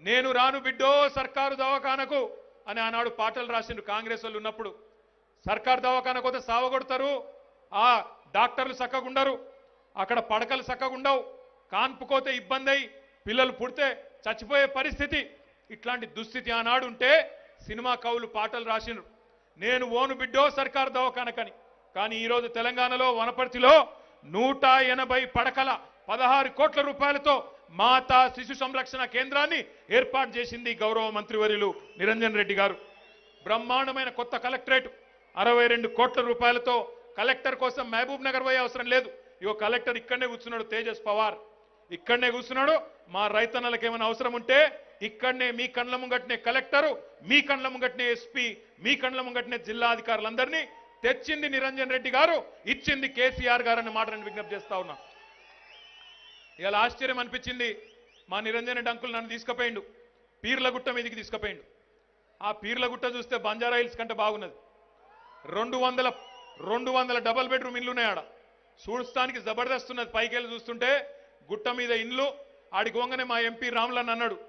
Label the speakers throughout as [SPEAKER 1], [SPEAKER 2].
[SPEAKER 1] నేను రాను బిడ్డో సర్కారు దవాఖానకు అని ఆనాడు పాటలు రాసిండు కాంగ్రెస్ వాళ్ళు ఉన్నప్పుడు. సర్కారు దవాఖానకు పోతే సావగొడతారు ఆ డాక్టర్లు చక్కగుండరు అక్కడ పడకలు చక్కగుండవు కాన్పుకోతే ఇబ్బంది అయి పిల్లలు పుడితే చచ్చిపోయే పరిస్థితి. ఇట్లాంటి దుస్థితి ఆనాడు ఉంటే సినిమా కవులు పాటలు రాసిండ్రు. నేను ఓను బిడ్డో సర్కారు దవాఖానకని. కానీ ఈరోజు తెలంగాణలో వనపర్తిలో నూట ఎనభై పడకల పదహారు కోట్ల రూపాయలతో మాతా శిశు సంరక్షణ కేంద్రాన్ని ఏర్పాటు చేసింది గౌరవ మంత్రివర్యులు నిరంజన్ రెడ్డి గారు. బ్రహ్మాండమైన కొత్త కలెక్టరేట్ అరవై రెండు కోట్ల రూపాయలతో కలెక్టర్ కోసం మహబూబ్ నగర్ పోయే అవసరం లేదు. ఇగో కలెక్టర్ ఇక్కడనే కూర్చున్నాడు తేజస్ పవార్. ఇక్కడనే కూర్చున్నాడు. మా రైతన్నలకు ఏమైనా అవసరం ఉంటే ఇక్కడనే మీ కండ్ల ముంగట్నే కలెక్టరు మీ కండ్ల ముంగట్నే ఎస్పీ మీ కండ్ల ముంగట్నే జిల్లా అధికారులందరినీ తెచ్చింది నిరంజన్ రెడ్డి గారు ఇచ్చింది కేసీఆర్ గారు అనే మాట విజ్ఞప్తి చేస్తా ఉన్నా. ఇలా ఆశ్చర్యం అనిపించింది. మా నిరంజన డంకులు నన్ను తీసుకుపోయిండు. పీర్లగుట్ట మీదికి తీసుకుపోయిండు. ఆ పీర్లగుట్ట చూస్తే బంజారా హిల్స్ కంటే బాగున్నది. రెండు వందల రెండు వందల డబల్ బెడ్రూమ్ ఇల్లు ఉన్నాయి ఆడ చూడటానికి జబర్దస్త్ ఉన్నది పైకి వెళ్ళి చూస్తుంటే గుట్ట మీద ఇండ్లు ఆడికి వంగనే మా ఎంపీ రాములన్న అన్నాడు.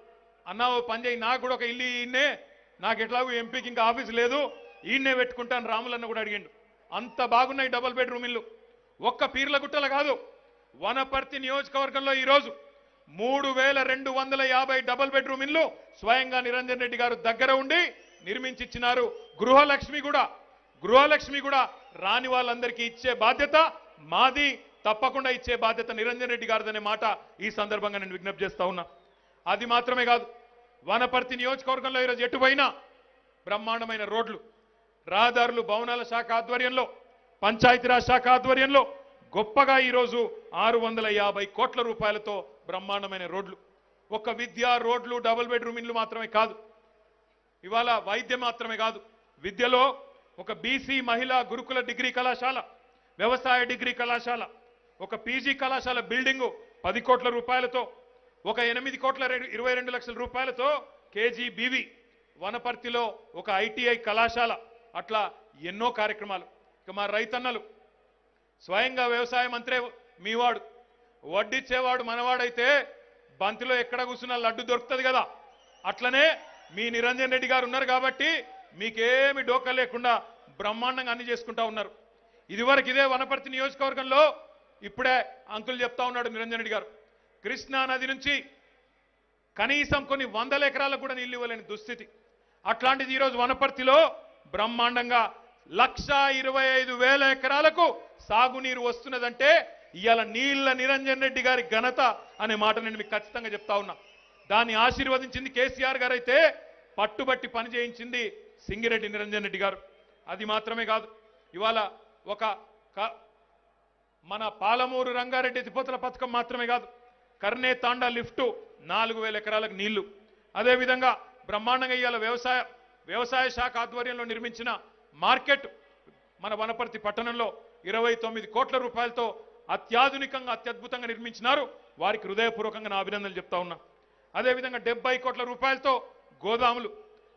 [SPEAKER 1] అన్నా ఓ పని నాకు కూడా ఒక ఇల్లు ఈయన్నే. నాకు ఎట్లాగో ఎంపీకి ఇంకా ఆఫీస్ లేదు. ఈయన్నే పెట్టుకుంటాను. రాములన్న కూడా అడిగిండు. అంత బాగున్నాయి డబల్ బెడ్రూమ్ ఇల్లు. ఒక్క పీర్ల గుట్టల కాదు. వనపర్తి నియోజకవర్గంలో ఈరోజు మూడు వేల రెండు వందల యాభై డబల్ బెడ్రూమ్ ఇల్లు స్వయంగా నిరంజన్ రెడ్డి గారు దగ్గర ఉండి నిర్మించిచ్చినారు. గృహలక్ష్మి కూడా గృహలక్ష్మి కూడా రాని వాళ్ళందరికీ ఇచ్చే బాధ్యత మాది తప్పకుండా ఇచ్చే బాధ్యత నిరంజన్ రెడ్డి గారిదనే మాట ఈ సందర్భంగా నేను విజ్ఞప్తి చేస్తా ఉన్నా. అది మాత్రమే కాదు వనపర్తి నియోజకవర్గంలో ఈరోజు ఎటు బ్రహ్మాండమైన రోడ్లు రహదారులు భవనాల శాఖ ఆధ్వర్యంలో పంచాయతీరాజ్ శాఖ ఆధ్వర్యంలో గొప్పగా ఈరోజు ఆరు వందల యాభై కోట్ల రూపాయలతో బ్రహ్మాండమైన రోడ్లు. ఒక విద్య రోడ్లు డబుల్ బెడ్రూమ్ ఇండ్లు మాత్రమే కాదు. ఇవాళ వైద్యం మాత్రమే కాదు. విద్యలో ఒక బీసీ మహిళా గురుకుల డిగ్రీ కళాశాల వ్యవసాయ డిగ్రీ కళాశాల ఒక పీజీ కళాశాల బిల్డింగు పది కోట్ల రూపాయలతో ఒక ఎనిమిది కోట్ల ఇరవై రెండు లక్షల రూపాయలతో కేజీబీవి వనపర్తిలో ఒక ఐటీఐ కళాశాల. అట్లా ఎన్నో కార్యక్రమాలు. ఇక మా రైతన్నలు స్వయంగా వ్యవసాయ మంత్రే మీవాడు. వడ్డిచ్చేవాడు మనవాడైతే బంతిలో ఎక్కడ కూర్చున్నా లడ్డు దొరుకుతుంది కదా. అట్లనే మీ నిరంజన్ రెడ్డి గారు ఉన్నారు కాబట్టి మీకేమి డోకా లేకుండా బ్రహ్మాండంగా అన్ని చేసుకుంటా ఉన్నారు. ఇదివరకు ఇదే వనపర్తి నియోజకవర్గంలో ఇప్పుడే అంకుల్ చెప్తా ఉన్నాడు నిరంజన్ రెడ్డి గారు. కృష్ణా నది నుంచి కనీసం కొన్ని వందల ఎకరాలకు కూడా నీళ్ళు ఇవ్వలేని దుస్థితి. అట్లాంటిది ఈరోజు వనపర్తిలో బ్రహ్మాండంగా లక్ష ఇరవై ఐదు వేల ఎకరాలకు సాగునీరు వస్తున్నదంటే ఇవాళ నీళ్ళ నిరంజన్ రెడ్డి గారి ఘనత అనే మాట నేను మీకు ఖచ్చితంగా చెప్తా ఉన్నా. దాన్ని ఆశీర్వదించింది కేసీఆర్ గారు అయితే పట్టుబట్టి పని చేయించింది సింగిరెడ్డి నిరంజన్ రెడ్డి గారు. అది మాత్రమే కాదు ఇవాళ ఒక క- మన పాలమూరు రంగారెడ్డి ఎత్తిపోతల పథకం మాత్రమే కాదు కర్నే తాండా లిఫ్టు నాలుగు వేల ఎకరాలకు నీళ్ళు. అదేవిధంగా బ్రహ్మాండంగా ఇవాళ వ్యవసాయ వ్యవసాయ శాఖ ఆధ్వర్యంలో నిర్మించిన మార్కెట్ మన వనపర్తి పట్టణంలో ఇరవై తొమ్మిది కోట్ల రూపాయలతో అత్యాధునికంగా అత్యద్భుతంగా నిర్మించినారు. వారికి హృదయపూర్వకంగా నా అభినందనలు చెప్తా ఉన్నా. అదేవిధంగా డెబ్బై కోట్ల రూపాయలతో గోదాములు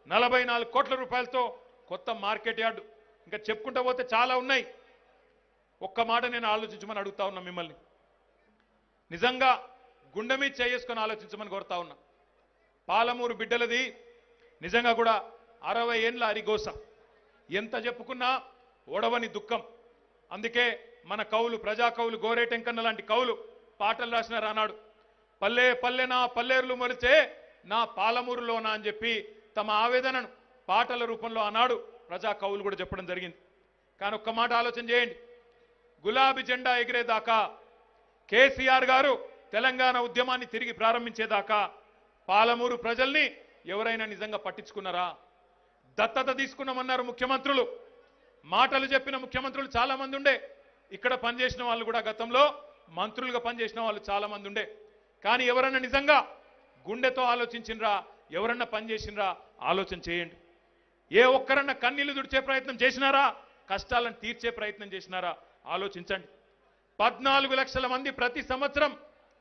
[SPEAKER 1] నలభై నాలుగు కోట్ల రూపాయలతో కొత్త మార్కెట్ యార్డు. ఇంకా చెప్పుకుంటూ పోతే చాలా ఉన్నాయి. ఒక్క మాట నేను ఆలోచించమని అడుగుతా ఉన్నా మిమ్మల్ని. నిజంగా గుండె మీద చేసుకొని ఆలోచించమని కోరుతా ఉన్నా. పాలమూరు బిడ్డలది నిజంగా కూడా అరవై ఏండ్ల అరిగోస. ఎంత చెప్పుకున్నా ఓడవని దుఃఖం. అందుకే మన కవులు ప్రజా కవులు గోరేటెంకన్న లాంటి కవులు పాటలు రాసినారు అన్నాడు పల్లె పల్లె నా పల్లేరులు మొలిచే నా పాలమూరులోనా అని చెప్పి తమ ఆవేదనను పాటల రూపంలో అన్నాడు ప్రజా కవులు కూడా చెప్పడం జరిగింది. కానీ ఒక్క మాట ఆలోచన చేయండి. గులాబీ జెండా ఎగిరేదాకా కేసీఆర్ గారు తెలంగాణ ఉద్యమాన్ని తిరిగి ప్రారంభించేదాకా పాలమూరు ప్రజల్ని ఎవరైనా నిజంగా పట్టించుకున్నారా? దత్తత తీసుకున్నామన్నారు ముఖ్యమంత్రులు. మాటలు చెప్పిన ముఖ్యమంత్రులు చాలా మంది ఉండే. ఇక్కడ పనిచేసిన వాళ్ళు కూడా గతంలో మంత్రులుగా పనిచేసిన వాళ్ళు చాలా మంది ఉండే. కానీ ఎవరన్నా నిజంగా గుండెతో ఆలోచించినరా ఎవరన్నా పనిచేసినరా ఆలోచన చేయండి. ఏ ఒక్కరన్నా కన్నీళ్ళు దుడిచే ప్రయత్నం చేసినారా కష్టాలను తీర్చే ప్రయత్నం చేసినారా ఆలోచించండి. పద్నాలుగు లక్షల మంది ప్రతి సంవత్సరం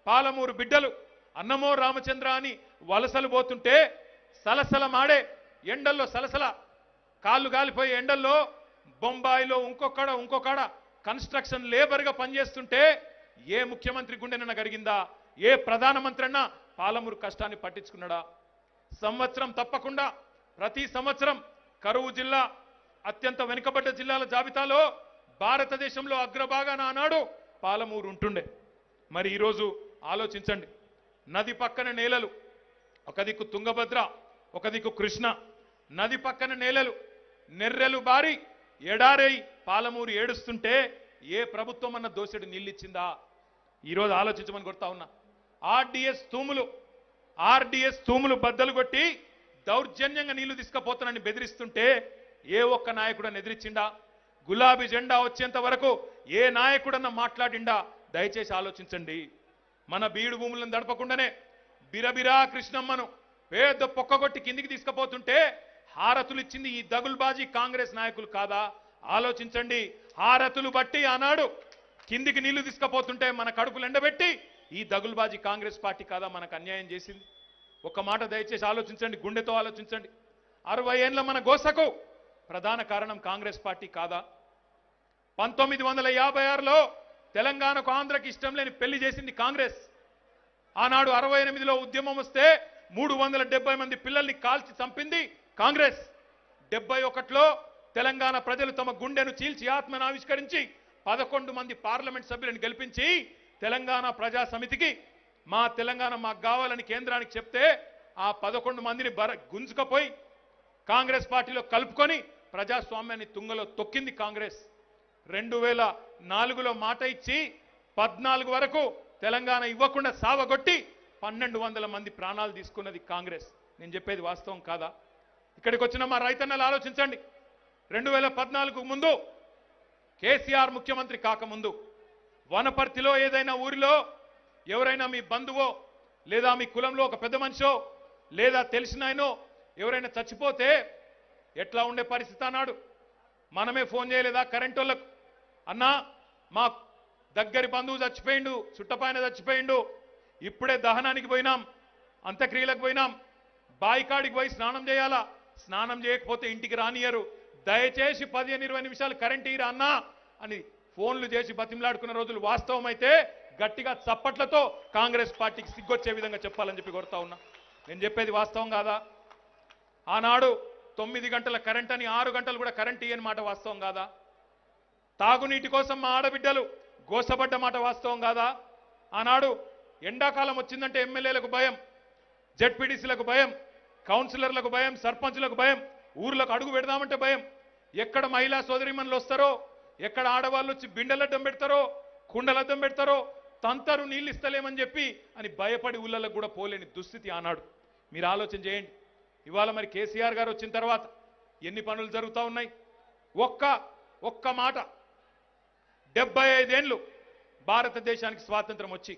[SPEAKER 1] పాలమూరు బిడ్డలు అన్నమో రామచంద్ర అని వలసలు పోతుంటే సలసలమాడే ఎండల్లో సలసల కాళ్ళు గాలిపోయే ఎండల్లో బొంబాయిలో ఇంకొకడ ఇంకొకడ కన్స్ట్రక్షన్ లేబర్గా పనిచేస్తుంటే ఏ ముఖ్యమంత్రి గుండెనన్నా గడిగిందా ఏ ప్రధానమంత్రి అన్నా పాలమూరు కష్టాన్ని పట్టించుకున్నాడా? సంవత్సరం తప్పకుండా ప్రతి సంవత్సరం కరువు జిల్లా అత్యంత వెనుకబడ్డ జిల్లాల జాబితాలో భారతదేశంలో అగ్రభాగాన ఆనాడు పాలమూరు ఉంటుండే. మరి ఈరోజు ఆలోచించండి. నది పక్కన నేలలు ఒక దిక్కు తుంగభద్ర ఒక దిక్కు కృష్ణ నది పక్కన నేలలు నెర్రెలు బారి ఎడారై పాలమూరు ఏడుస్తుంటే ఏ ప్రభుత్వం అన్న దోసెడు నీళ్ళిచ్చిందా? ఈరోజు ఆలోచించమని కొడతా ఉన్నా. ఆర్డిఎస్ తూములు ఆర్డిఎస్ తూములు బద్దలు కొట్టి దౌర్జన్యంగా నీళ్ళు తీసుకపోతానని బెదిరిస్తుంటే ఏ ఒక్క నాయకుడని ఎదిరించిండా గులాబీ జెండా వచ్చేంత వరకు ఏ నాయకుడన్నా మాట్లాడిండా? దయచేసి ఆలోచించండి. మన బీడు భూములను దడపకుండానే బిరబిరా కృష్ణమ్మను పేద పొక్కగొట్టి కిందికి తీసుకుపోతుంటే హారతులు ఇచ్చింది ఈ దగుల్బాజీ కాంగ్రెస్ నాయకులు కాదా? ఆలోచించండి. హారతులు బట్టి ఆనాడు కిందికి నీళ్ళు తీసుకపోతుంటే మన కడుపులు ఎండబెట్టి ఈ దగుల్బాజీ కాంగ్రెస్ పార్టీ కాదా మనకు అన్యాయం చేసింది? ఒక మాట దయచేసి ఆలోచించండి గుండెతో ఆలోచించండి. అరవై ఏండ్ల మన గోసకు ప్రధాన కారణం కాంగ్రెస్ పార్టీ కాదా? పంతొమ్మిది వందల యాభై ఆరులో తెలంగాణకు ఆంధ్రకి ఇష్టం లేని పెళ్ళి చేసింది కాంగ్రెస్. ఆనాడు అరవై ఎనిమిదిలో ఉద్యమం వస్తే మూడు వందల డెబ్బై మంది పిల్లల్ని కాల్చి చంపింది కాంగ్రెస్ డెబ్బై ఒకటిలో తెలంగాణ ప్రజలు తమ గుండెను చీల్చి ఆత్మను ఆవిష్కరించి పదకొండు మంది పార్లమెంట్ సభ్యులను గెలిపించి తెలంగాణ ప్రజా సమితికి మా తెలంగాణ మాకు కావాలని కేంద్రానికి చెప్తే ఆ పదకొండు మందిని బర గుంజుకపోయి కాంగ్రెస్ పార్టీలో కలుపుకొని ప్రజాస్వామ్యాన్ని తుంగలో తొక్కింది కాంగ్రెస్. రెండు వేల నాలుగులో మాట ఇచ్చి పద్నాలుగు వరకు తెలంగాణ ఇవ్వకుండా సావగొట్టి పన్నెండు వందల మంది ప్రాణాలు తీసుకున్నది కాంగ్రెస్. నేను చెప్పేది వాస్తవం కాదా? ఇక్కడికి వచ్చిన మా రైతన్నలు ఆలోచించండి. రెండు వేల పద్నాలుగు ముందు కేసీఆర్ ముఖ్యమంత్రి కాకముందు వనపర్తిలో ఏదైనా ఊరిలో ఎవరైనా మీ బంధువో లేదా మీ కులంలో ఒక పెద్ద మనిషో లేదా తెలిసినాయనో ఎవరైనా చచ్చిపోతే ఎట్లా ఉండే పరిస్థితి అన్నాడు. మనమే ఫోన్ చేయలేదా కరెంట్ వాళ్ళకు అన్నా మా దగ్గరి బంధువు చచ్చిపోయిండు చుట్టపైన చచ్చిపోయిండు ఇప్పుడే దహనానికి పోయినాం అంత్యక్రియలకు పోయినాం బాయికాడికి పోయి స్నానం చేయాలా? స్నానం చేయకపోతే ఇంటికి రానియరు. దయచేసి పదిహేను ఇరవై నిమిషాలు కరెంట్ ఇరా అన్నా అని ఫోన్లు చేసి బతిమలాడుకున్న రోజులు వాస్తవమైతే గట్టిగా చప్పట్లతో కాంగ్రెస్ పార్టీకి సిగ్గొచ్చే విధంగా చెప్పాలని చెప్పి కోరుతా ఉన్నా. నేను చెప్పేది వాస్తవం కాదా? ఆనాడు తొమ్మిది గంటల కరెంట్ అని ఆరు గంటలు కూడా కరెంట్ ఇయ్యని మాట వాస్తవం కాదా? తాగునీటి కోసం మా ఆడబిడ్డలు గోసబడ్డ మాట వాస్తవం కాదా? ఆనాడు ఎండాకాలం వచ్చిందంటే ఎమ్మెల్యేలకు భయం జడ్పీడీసీలకు భయం కౌన్సిలర్లకు భయం సర్పంచ్లకు భయం ఊర్లకు అడుగు పెడదామంటే భయం. ఎక్కడ మహిళా సోదరిమణులు వస్తారో ఎక్కడ ఆడవాళ్ళు వచ్చి బిండలడ్డం పెడతారో కుండలడ్డం పెడతారో తంతరు నీళ్ళు ఇస్తలేమని చెప్పి అని భయపడి ఊళ్ళలకు కూడా పోలేని దుస్థితి ఆనాడు. మీరు ఆలోచన చేయండి. ఇవాళ మరి కేసీఆర్ గారు వచ్చిన తర్వాత ఎన్ని పనులు జరుగుతూ ఉన్నాయి? ఒక్క ఒక్క మాట. డెబ్బై ఐదేళ్ళు భారతదేశానికి స్వాతంత్రం వచ్చి.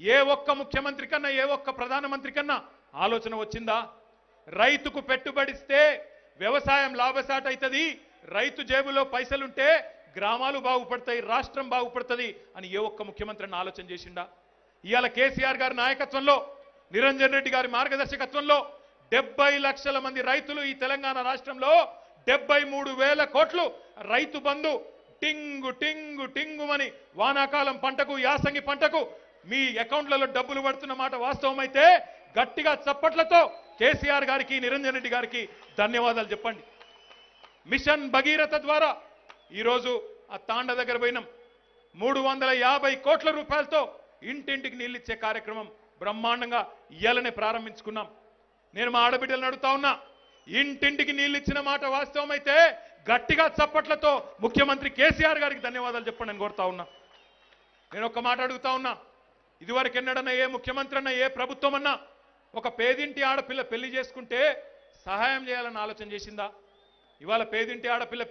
[SPEAKER 1] ఏ ఒక్క ముఖ్యమంత్రి కన్నా ఏ ఒక్క ప్రధానమంత్రి కన్నా ఆలోచన వచ్చిందా? రైతుకు పెట్టుబడిస్తే వ్యవసాయం లాభసాట అవుతుంది. రైతు జేబులో పైసలుంటే గ్రామాలు బాగుపడతాయి రాష్ట్రం బాగుపడుతుంది అని ఏ ఒక్క ముఖ్యమంత్రిని ఆలోచన చేసిండా? ఇవాళ కేసీఆర్ గారి నాయకత్వంలో నిరంజన్ రెడ్డి గారి మార్గదర్శకత్వంలో డెబ్బై లక్షల మంది రైతులు ఈ తెలంగాణ రాష్ట్రంలో డెబ్బై మూడు వేల కోట్లు రైతు బంధు టింగు టింగు టింగుమని వానాకాలం పంటకు యాసంగి పంటకు మీ అకౌంట్లలో డబ్బులు పడుతున్న మాట వాస్తవమైతే గట్టిగా చప్పట్లతో కేసీఆర్ గారికి నిరంజన్ రెడ్డి గారికి ధన్యవాదాలు చెప్పండి. మిషన్ భగీరథ ద్వారా ఈరోజు ఆ తాండ దగ్గర పోయినాం. మూడు వందల యాభై కోట్ల రూపాయలతో ఇంటింటికి నీళ్ళిచ్చే కార్యక్రమం బ్రహ్మాండంగా ఇయ్యాలనే ప్రారంభించుకున్నాం. నేను మా ఆడబిడ్డలను అడుగుతా ఉన్నా ఇంటింటికి నీళ్ళు ఇచ్చిన మాట వాస్తవమైతే గట్టిగా చప్పట్లతో ముఖ్యమంత్రి కేసీఆర్ గారికి ధన్యవాదాలు చెప్పండి నేను కోరుతా ఉన్నా. నేను ఒక్క మాట అడుగుతా ఉన్నా ఇదివరకు ఎన్నడన్నా ఏ ముఖ్యమంత్రి అన్నా ఏ ప్రభుత్వం అన్నా ఒక పేదింటి ఆడపిల్ల పెళ్ళి చేసుకుంటే సహాయం చేయాలని ఆలోచన చేసిందా? ఇవాళ పేదింటి ఆడపిల్ల